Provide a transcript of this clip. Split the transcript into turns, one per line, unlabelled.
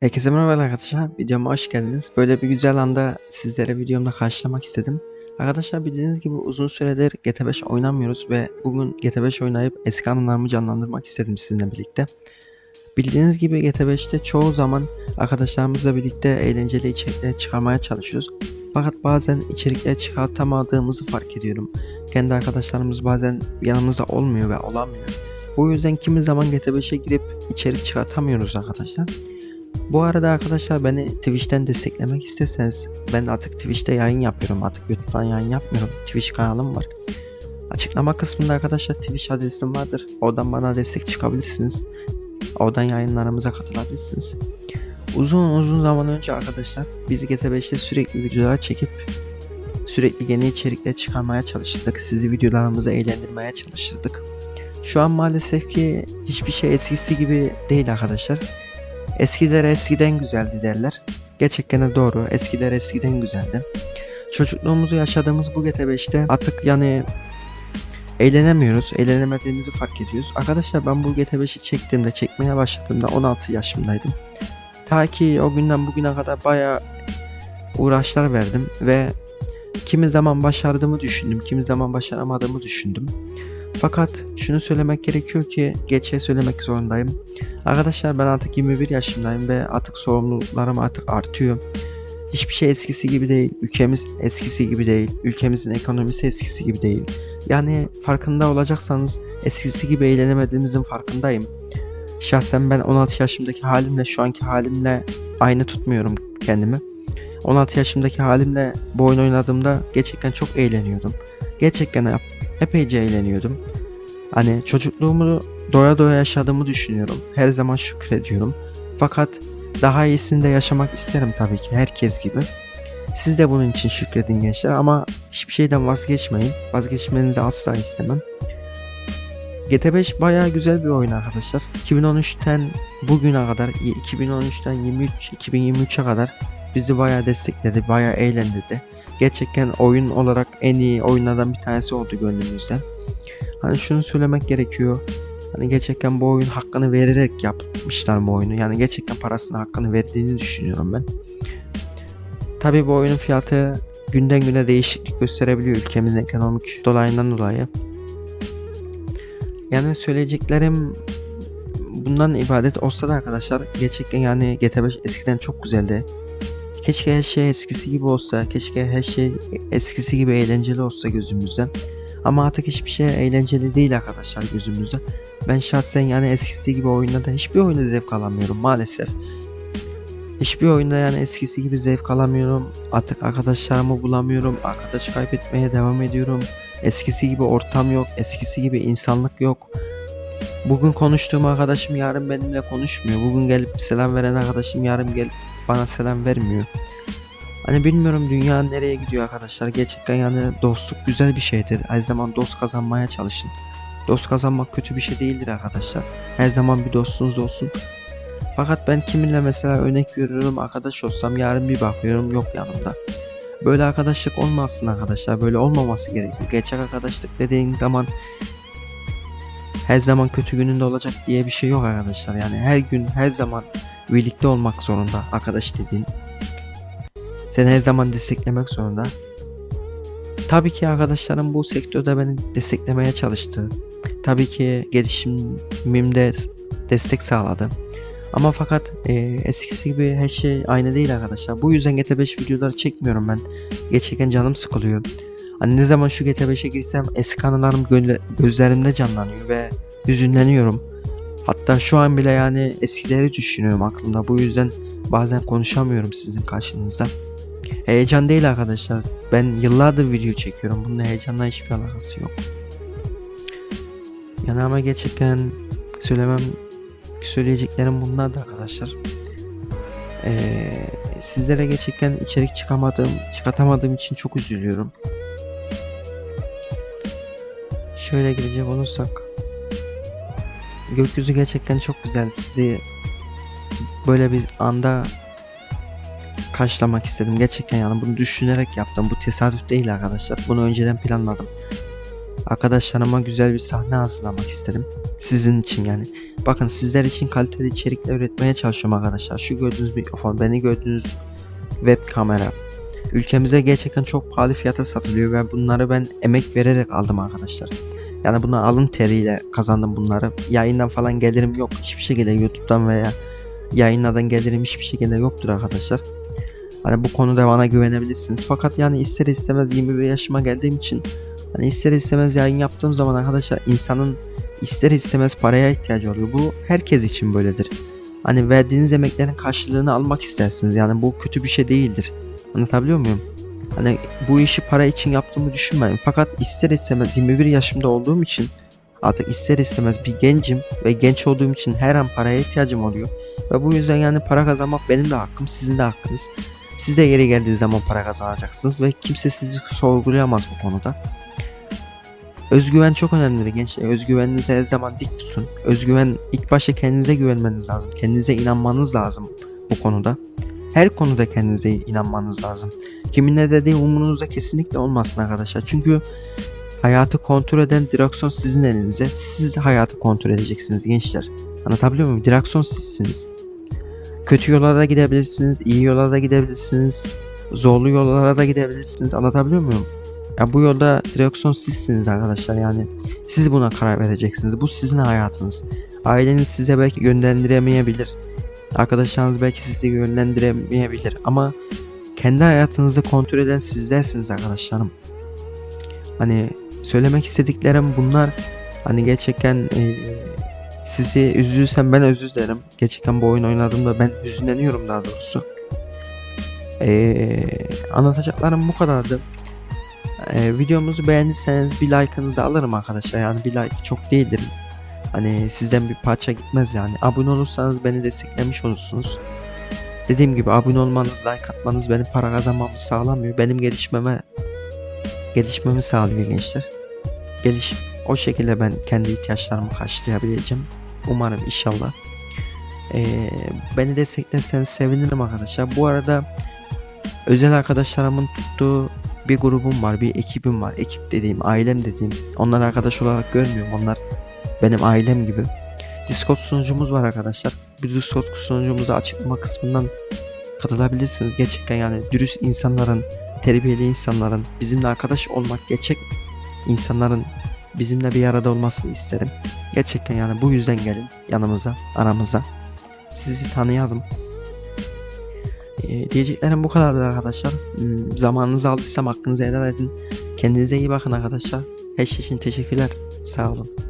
Herkese merhaba arkadaşlar. Videoma hoş geldiniz. Böyle bir güzel anda sizlere videomda karşılamak istedim. Arkadaşlar bildiğiniz gibi uzun süredir GT5 oynamıyoruz ve bugün GT5 oynayıp eski anılarımı canlandırmak istedim sizinle birlikte. Bildiğiniz gibi GT5'te çoğu zaman arkadaşlarımızla birlikte eğlenceli içerikler çıkarmaya çalışıyoruz. Fakat bazen içerikler çıkartamadığımızı fark ediyorum. Kendi arkadaşlarımız bazen yanımızda olmuyor ve olamıyor. Bu yüzden kimi zaman GT5'e girip içerik çıkartamıyoruz arkadaşlar. Bu arada arkadaşlar beni Twitch'ten desteklemek isterseniz ben artık Twitch'te yayın yapıyorum. Artık YouTube'dan yayın yapmıyorum. Twitch kanalım var. Açıklama kısmında arkadaşlar Twitch adresim vardır. Oradan bana destek çıkabilirsiniz. Oradan yayınlarımıza katılabilirsiniz. Uzun uzun zaman önce arkadaşlar biz GT5'te sürekli videolar çekip sürekli yeni içerikler çıkarmaya çalıştık. Sizi videolarımıza eğlendirmeye çalışırdık. Şu an maalesef ki hiçbir şey eskisi gibi değil arkadaşlar. Eskiler eskiden güzeldi derler. Gerçekten de doğru. Eskiler eskiden güzeldi. Çocukluğumuzu yaşadığımız bu GT5'te artık yani eğlenemiyoruz. Eğlenemediğimizi fark ediyoruz. Arkadaşlar ben bu GT5'i çektiğimde, çekmeye başladığımda 16 yaşımdaydım. Ta ki o günden bugüne kadar bayağı uğraşlar verdim ve kimi zaman başardığımı düşündüm, kimi zaman başaramadığımı düşündüm. Fakat şunu söylemek gerekiyor ki geçe söylemek zorundayım. Arkadaşlar ben artık 21 yaşındayım ve artık sorumluluklarım artık artıyor. Hiçbir şey eskisi gibi değil. Ülkemiz eskisi gibi değil. Ülkemizin ekonomisi eskisi gibi değil. Yani farkında olacaksanız eskisi gibi eğlenemediğimizin farkındayım. Şahsen ben 16 yaşımdaki halimle şu anki halimle aynı tutmuyorum kendimi. 16 yaşımdaki halimle bu oyun oynadığımda gerçekten çok eğleniyordum. Gerçekten epeyce eğleniyordum. Hani çocukluğumu doya doya yaşadığımı düşünüyorum. Her zaman şükrediyorum. Fakat daha iyisini de yaşamak isterim tabii ki herkes gibi. Siz de bunun için şükredin gençler ama hiçbir şeyden vazgeçmeyin. Vazgeçmenizi asla istemem. GT5 bayağı güzel bir oyun arkadaşlar. 2013'ten bugüne kadar 2013'ten 23 2023'e kadar bizi bayağı destekledi, bayağı eğlendirdi. Gerçekten oyun olarak en iyi oyunlardan bir tanesi oldu gönlümüzde. Hani şunu söylemek gerekiyor. Hani gerçekten bu oyun hakkını vererek yapmışlar bu oyunu. Yani gerçekten parasını hakkını verdiğini düşünüyorum ben. Tabii bu oyunun fiyatı günden güne değişiklik gösterebiliyor ülkemizin ekonomik dolayından dolayı. Yani söyleyeceklerim bundan ibadet olsa da arkadaşlar gerçekten yani GT5 eskiden çok güzeldi. Keşke her şey eskisi gibi olsa, keşke her şey eskisi gibi eğlenceli olsa gözümüzde. Ama artık hiçbir şey eğlenceli değil arkadaşlar gözümüzde. Ben şahsen yani eskisi gibi oyunda hiçbir oyunda zevk alamıyorum maalesef. Hiçbir oyunda yani eskisi gibi zevk alamıyorum. Artık arkadaşlarımı bulamıyorum. Arkadaş kaybetmeye devam ediyorum. Eskisi gibi ortam yok. Eskisi gibi insanlık yok. Bugün konuştuğum arkadaşım yarın benimle konuşmuyor. Bugün gelip selam veren arkadaşım yarın gelip bana selam vermiyor. Hani bilmiyorum dünya nereye gidiyor arkadaşlar. Gerçekten yani dostluk güzel bir şeydir. Her zaman dost kazanmaya çalışın. Dost kazanmak kötü bir şey değildir arkadaşlar. Her zaman bir dostunuz olsun. Fakat ben kiminle mesela örnek veriyorum arkadaş olsam yarın bir bakıyorum yok yanımda. Böyle arkadaşlık olmasın arkadaşlar. Böyle olmaması gerekiyor. Gerçek arkadaşlık dediğin zaman her zaman kötü gününde olacak diye bir şey yok arkadaşlar. Yani her gün her zaman birlikte olmak zorunda arkadaş dediğin. Seni her zaman desteklemek zorunda. Tabii ki arkadaşlarım bu sektörde beni desteklemeye çalıştı. Tabii ki gelişimimde destek sağladı. Ama fakat e, eskisi gibi her şey aynı değil arkadaşlar. Bu yüzden GT5 videoları çekmiyorum ben. Gerçekten canım sıkılıyor. Hani ne zaman şu GT5'e girsem eski anılarım gö- gözlerimde canlanıyor ve hüzünleniyorum. Hatta şu an bile yani eskileri düşünüyorum aklımda. Bu yüzden bazen konuşamıyorum sizin karşınızda. Heyecan değil arkadaşlar. Ben yıllardır video çekiyorum. Bunun heyecanla hiçbir alakası yok. Yani ama gerçekten söylemem söyleyeceklerim bunlar da arkadaşlar. Ee, sizlere gerçekten içerik çıkamadığım, çıkartamadığım için çok üzülüyorum. Şöyle gidecek olursak gökyüzü gerçekten çok güzel. Sizi böyle bir anda karşılamak istedim. Gerçekten yani bunu düşünerek yaptım. Bu tesadüf değil arkadaşlar. Bunu önceden planladım. arkadaşlarıma güzel bir sahne hazırlamak istedim. Sizin için yani. Bakın sizler için kaliteli içerikler üretmeye çalışıyorum arkadaşlar. Şu gördüğünüz mikrofon, beni gördüğünüz web kamera. Ülkemize gerçekten çok pahalı fiyata satılıyor ve bunları ben emek vererek aldım arkadaşlar. Yani bunu alın teriyle kazandım bunları. Yayından falan gelirim yok. Hiçbir şekilde YouTube'dan veya yayınlardan gelirim hiçbir şekilde yoktur arkadaşlar. Hani bu konuda bana güvenebilirsiniz. Fakat yani ister istemez 21 yaşıma geldiğim için hani ister istemez yayın yaptığım zaman arkadaşlar insanın ister istemez paraya ihtiyacı oluyor. Bu herkes için böyledir. Hani verdiğiniz emeklerin karşılığını almak istersiniz. Yani bu kötü bir şey değildir. Anlatabiliyor muyum? Hani bu işi para için yaptığımı düşünmeyin. Fakat ister istemez 21 yaşımda olduğum için artık ister istemez bir gencim ve genç olduğum için her an paraya ihtiyacım oluyor. Ve bu yüzden yani para kazanmak benim de hakkım, sizin de hakkınız. Siz de yeri geldiği zaman para kazanacaksınız ve kimse sizi sorgulayamaz bu konuda. Özgüven çok önemlidir gençler. Özgüveninizi her zaman dik tutun. Özgüven ilk başta kendinize güvenmeniz lazım. Kendinize inanmanız lazım bu konuda. Her konuda kendinize inanmanız lazım. Kimin ne dediği umurunuzda kesinlikle olmasın arkadaşlar. Çünkü hayatı kontrol eden direksiyon sizin elinizde. Siz hayatı kontrol edeceksiniz gençler. Anlatabiliyor muyum? Direksiyon sizsiniz. Kötü yollara gidebilirsiniz, iyi yollara gidebilirsiniz, zorlu yollara da gidebilirsiniz. Anlatabiliyor muyum? Ya bu yolda direksiyon sizsiniz arkadaşlar yani. Siz buna karar vereceksiniz. Bu sizin hayatınız. Aileniz size belki yönlendiremeyebilir. Arkadaşlarınız belki sizi yönlendiremeyebilir ama kendi hayatınızı kontrol eden sizlersiniz arkadaşlarım. Hani söylemek istediklerim bunlar. Hani gerçekten e, sizi üzülsem ben özür dilerim. Gerçekten bu oyun oynadığımda ben hüzünleniyorum daha doğrusu. E, anlatacaklarım bu kadardı. E, videomuzu beğendiyseniz bir like'ınızı alırım arkadaşlar. Yani bir like çok değildir. Hani sizden bir parça gitmez yani. Abone olursanız beni desteklemiş olursunuz. Dediğim gibi abone olmanız, like atmanız benim para kazanmamı sağlamıyor. Benim gelişmeme gelişmemi sağlıyor gençler. Geliş o şekilde ben kendi ihtiyaçlarımı karşılayabileceğim. Umarım inşallah. Ee, beni desteklerseniz sevinirim arkadaşlar. Bu arada özel arkadaşlarımın tuttuğu bir grubum var, bir ekibim var. Ekip dediğim, ailem dediğim. Onları arkadaş olarak görmüyorum. Onlar benim ailem gibi. Discord sunucumuz var arkadaşlar. Bir Discord sunucumuza açıklama kısmından katılabilirsiniz. Gerçekten yani dürüst insanların, terbiyeli insanların, bizimle arkadaş olmak gerçek insanların bizimle bir arada olmasını isterim. Gerçekten yani bu yüzden gelin yanımıza, aramıza. Sizi tanıyalım. Ee, diyeceklerim bu kadardır arkadaşlar. Hmm, Zamanınızı aldıysam hakkınızı helal edin. Kendinize iyi bakın arkadaşlar. Her şey için teşekkürler. Sağ olun.